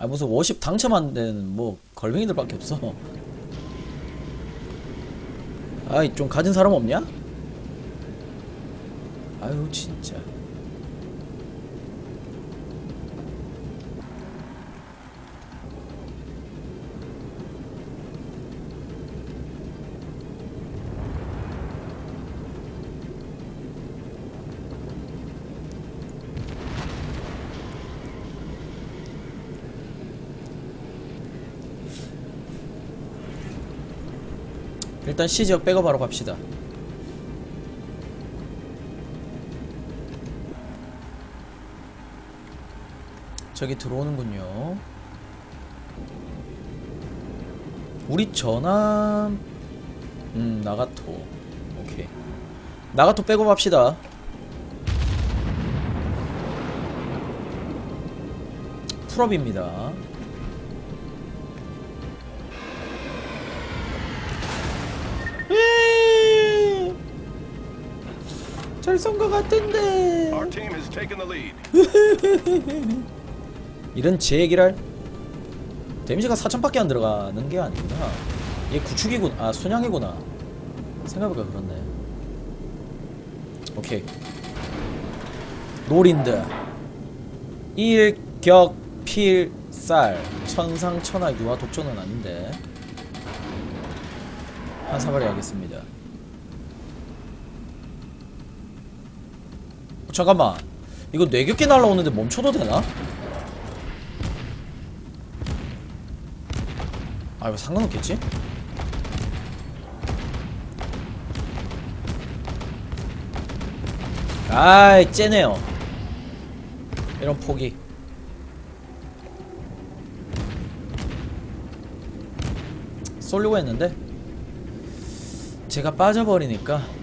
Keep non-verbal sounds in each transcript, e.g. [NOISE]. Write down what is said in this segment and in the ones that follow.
아 무슨 워십 당첨 안 되는 뭐 걸뱅이들밖에 없어 아이 좀 가진 사람 없냐? 아유 진짜 일단 C지역 백업하러 갑시다. 저기 들어오는군요. 우리 전함 음 나가토. 오케이. 나가토 백업합시다. 풀업입니다 잘 쏜 것 같은데. Has taken the lead. [LAUGHS] 이런 제 얘기를 데미지가 4천밖에 안 들어가는 게 아니구나. 얘 구축이군 아 순양이구나. 생각해보니까 그렇네. 오케이. 노린드. 일격필살 천상천하 유화 독전은 아닌데. 한 사발이 하겠습니다 어, 잠깐만. 이거 뇌격기 날라오는데 멈춰도 되나? 아 이거 상관없겠지? 아이 째네요. 이런 포기. 쏠려고 했는데? 제가 빠져버리니까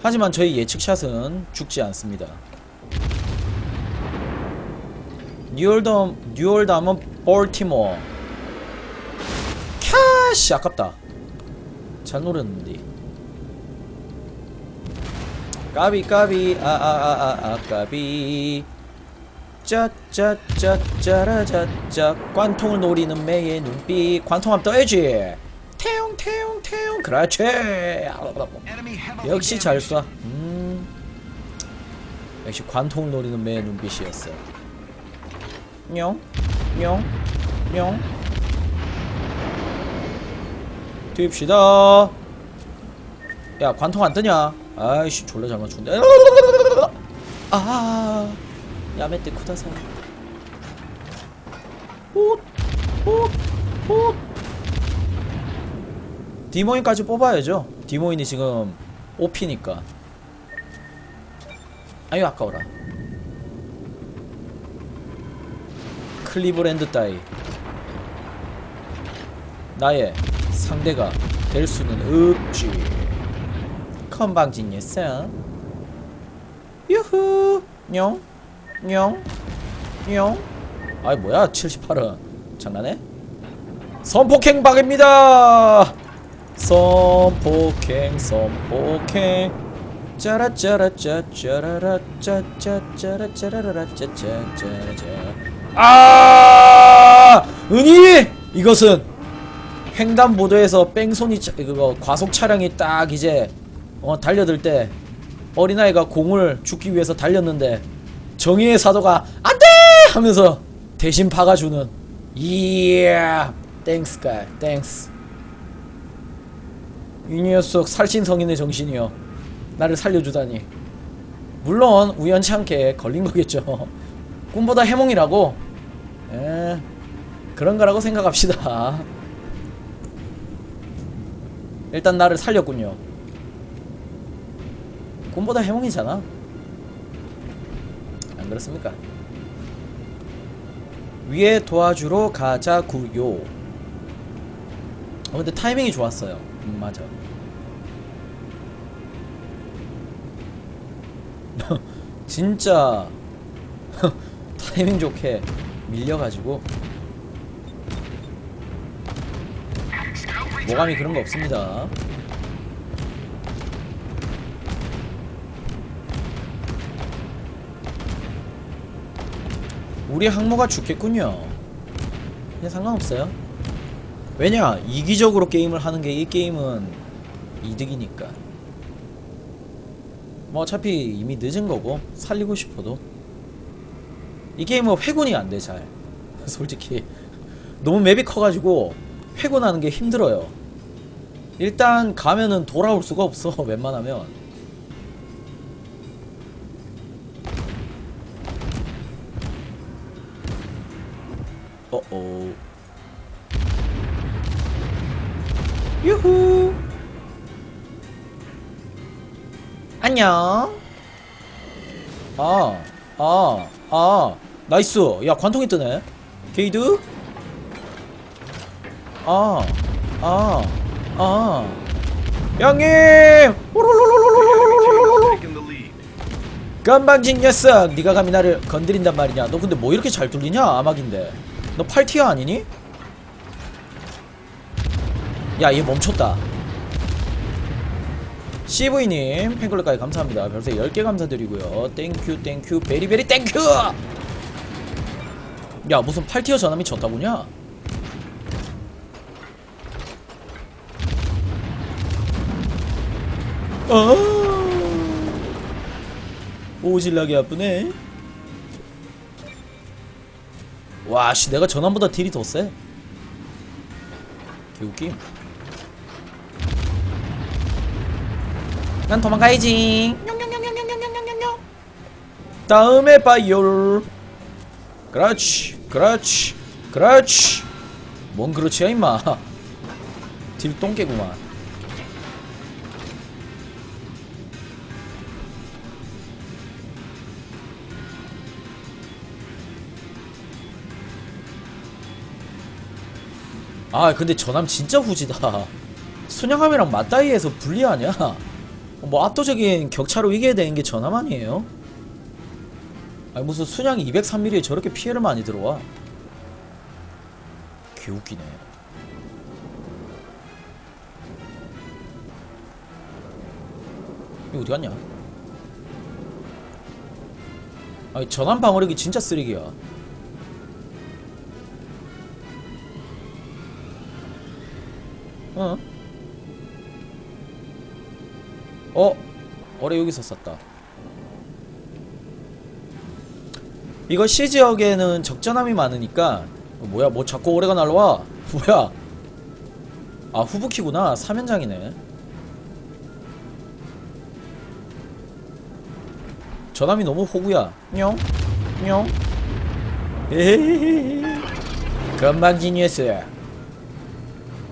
하지만 저희 예측샷은 죽지 않습니다. 뉴올덤 뉴올담은 볼티모어. 캬씨 아깝다. 잘 노렸는데. 까비 까비. 아 아 아 아 아 까비. 짜짜짜짜라짜짜. 관통을 노리는 매의 눈빛. 관통하면 떠야지 태용 태용 태용 그렇지 역시 잘 쏴. 음. 역시 관통을 노리는 매의 눈빛이었어. 뇽, 뇽, 뇽. 투입시다. 야, 관통 안 뜨냐? 아이씨, 졸라 잘 맞춘데. 아, 야메떼 쿠다사. 훗. 디모인까지 뽑아야죠. 디모인이 지금 OP니까. 아유 아까워라. 클리브랜드 따위. 나의 상대가 될 수는 없지. 건방진였어. 유후. 뇽. 뇽. 뇽. 아이 뭐야 78은. 장난해? 선폭행 박입니다. 선폭행 선폭행. 짜라짜라짜짜라라짜짜짜라짜라라짜짜짜짜 아 은희 이것은 횡단보도에서 뺑소니 차, 그거 과속 차량이 딱 이제 어 달려들 때 어린아이가 공을 죽기 위해서 달렸는데 정의의 사도가 안돼 하면서 대신 박아주는 이야 땡스 가 땡스 이 녀석 살신성인의 정신이여 나를 살려주다니. 물론 우연치 않게 걸린 거겠죠. [LAUGHS] 꿈보다 해몽이라고. 에 그런 거라고 생각합시다. [LAUGHS] 일단 나를 살렸군요. 꿈보다 해몽이잖아. 안 그렇습니까? 위에 도와주러 가자구요. 어 근데 타이밍이 좋았어요. 음 맞아 [LAUGHS] 진짜 [LAUGHS] 타이밍 좋게 밀려가지고 모감이 그런 거 없습니다 우리 항모가 죽겠군요. 그냥 상관없어요. 왜냐 이기적으로 게임을 하는 게 이 게임은 이득이니까. 뭐 어차피 이미 늦은 거고 살리고 싶어도 이 게임은 회군이 안 돼 잘. [LAUGHS] 솔직히 너무 맵이 커가지고 회군하는 게 힘들어요. 일단 가면은 돌아올 수가 없어 [LAUGHS] 웬만하면. 유후 안녕 아 아, 아, 나이스. 야, 관통이 뜨네. 게이드? 아, 아, 아. 양님! 깜방진 녀석! 네가 감히 나를 건드린단 말이냐? 너 근데 뭐 이렇게 잘 뚫리냐? 아막인데. 너 8티어 아니니? 야, 얘 멈췄다. CV님, 팬클럽까지 감사합니다. 별세 10개 감사드리고요. 땡큐, 땡큐, 베리베리 땡큐! 야, 무슨 8티어 전함이 졌다고냐? 어. 오질나게 아프네. 와, 씨, 내가 전함보다 딜이 더 세. 개웃김. 난 도망가야지. 다음에 봐요. 그렇지, 그렇지, 그렇지. 뭔 그렇지야 임마. [LAUGHS] 딜똥개구만. 아 근데 저남 진짜 후지다 [LAUGHS] 순양함이랑 맞다이에서 불리하냐 뭐 압도적인 격차로 이겨야 되는 게 전함 아니에요? 아니 무슨 순양이 203mm에 저렇게 피해를 많이 들어와 개웃기네 이거 어디 갔냐 아니 전함 방어력이 진짜 쓰레기야 어? 어? 어래 여기서 썼다 이거 C지역에는 적전함이 많으니까 어, 뭐야 뭐 자꾸 오래가 날라와 [LAUGHS] 뭐야 아 후부키구나 3연장이네 전함이 너무 호구야 뇽뇽 에헤헤헤 건방진 녀석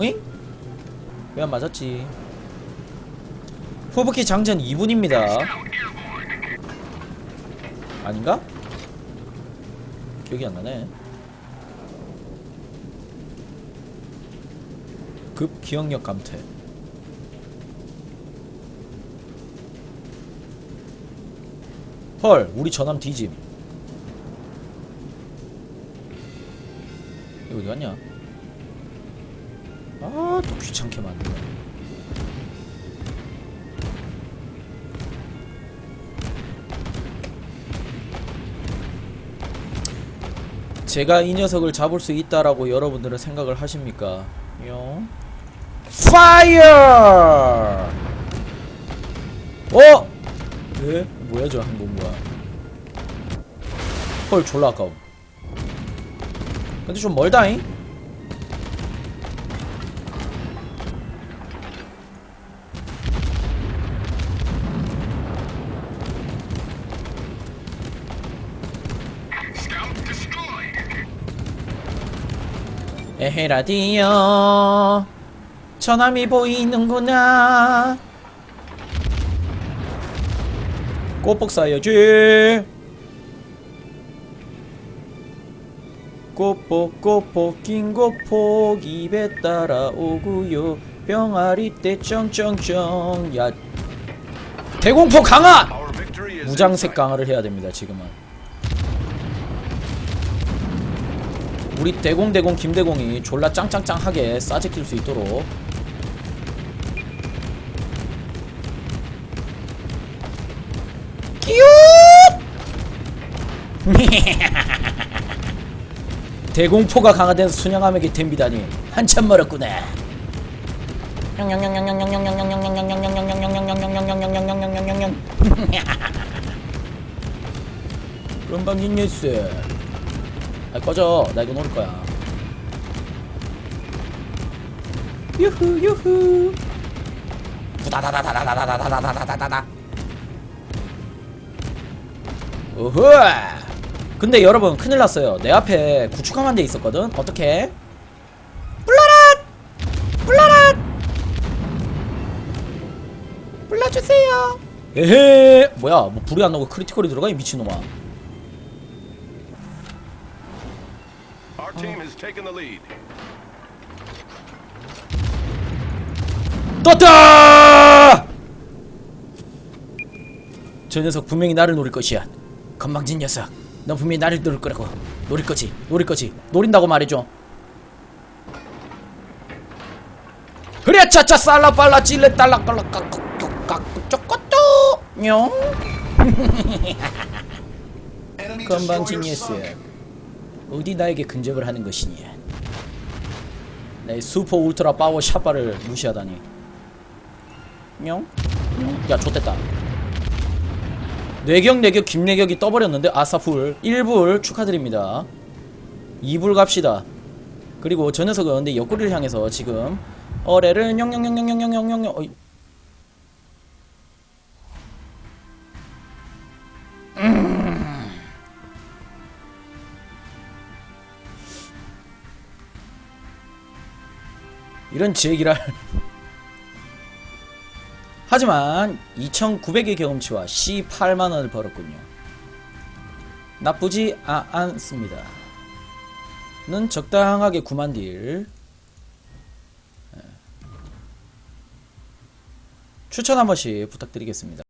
응? 왜안 맞았지? 후브키 장전 2분입니다. 아닌가? 기억이 안 나네. 급 기억력 감퇴. 헐, 우리 전함 뒤짐. 이거 어디 갔냐? 아, 또 귀찮게 만드네. 제가 이 녀석을 잡을 수 있다라고 여러분들은 생각을 하십니까? 요. 파이어! 어? 네? 뭐야 저 항공 뭐야? 헐 졸라 아까워. 근데 좀 멀다잉? 에헤 라디오. 전함이 보이는구나. 꼬뻑 쌓여지 꼬뻑 꼬뻑 긴꼬폭 입에 따라오구요. 병아리 때 쩡쩡쩡 야 대공포 강화! 무장색. 강화를 해야 됩니다 지금은 우리 대공대공 김대공이 졸라 짱짱짱하게 싸제낄 수 있도록 [LAUGHS] 대공포가 강화된 순양함에게 덤비다니 한참 멀었구나. [LAUGHS] 금방진 뉴스. 아 꺼져. 나 이거 노릴 거야. 유후 유후. 부다다다다다다다다다다다다다. 오호. 근데 여러분 큰일 났어요. 내 앞에 구축함 한 대 있었거든. 어떻게? 불러주세요. 에헤. 뭐야? 뭐 불이 안 나고 크리티컬이 들어가 이 미친놈아. Team has taken the lead. 떴다! 저 녀석 분명히 나를 노릴 것이야. 건방진 녀석. 넌 분명히 나를 노릴 거라고. 노릴 거지. 노릴 거지. 노린다고 말해줘. 그래 차차 쌀라 빨라 찔레 딸라 깔라 깍깍깍 쪼꼬쪼 뇽 [LAUGHS] 건방진 녀석. 어디 나에게 근접을 하는 것이니? 내 슈퍼 울트라 파워 샷바를 무시하다니. 뇽? 야, 좋됐다. 뇌격, 뇌격, 김뇌격이 떠버렸는데, 아사풀. 1불 축하드립니다. 2불 갑시다. 그리고 저 녀석은 근데 옆구리를 향해서 지금, 어레를 영영영영영영영영, 이런 제기랄. 하지만 2,900의 경험치와 18만원을 벌었군요. 나쁘지 아, 않습니다. 는 적당하게 9만 딜. 예. 추천 한 번씩 부탁드리겠습니다.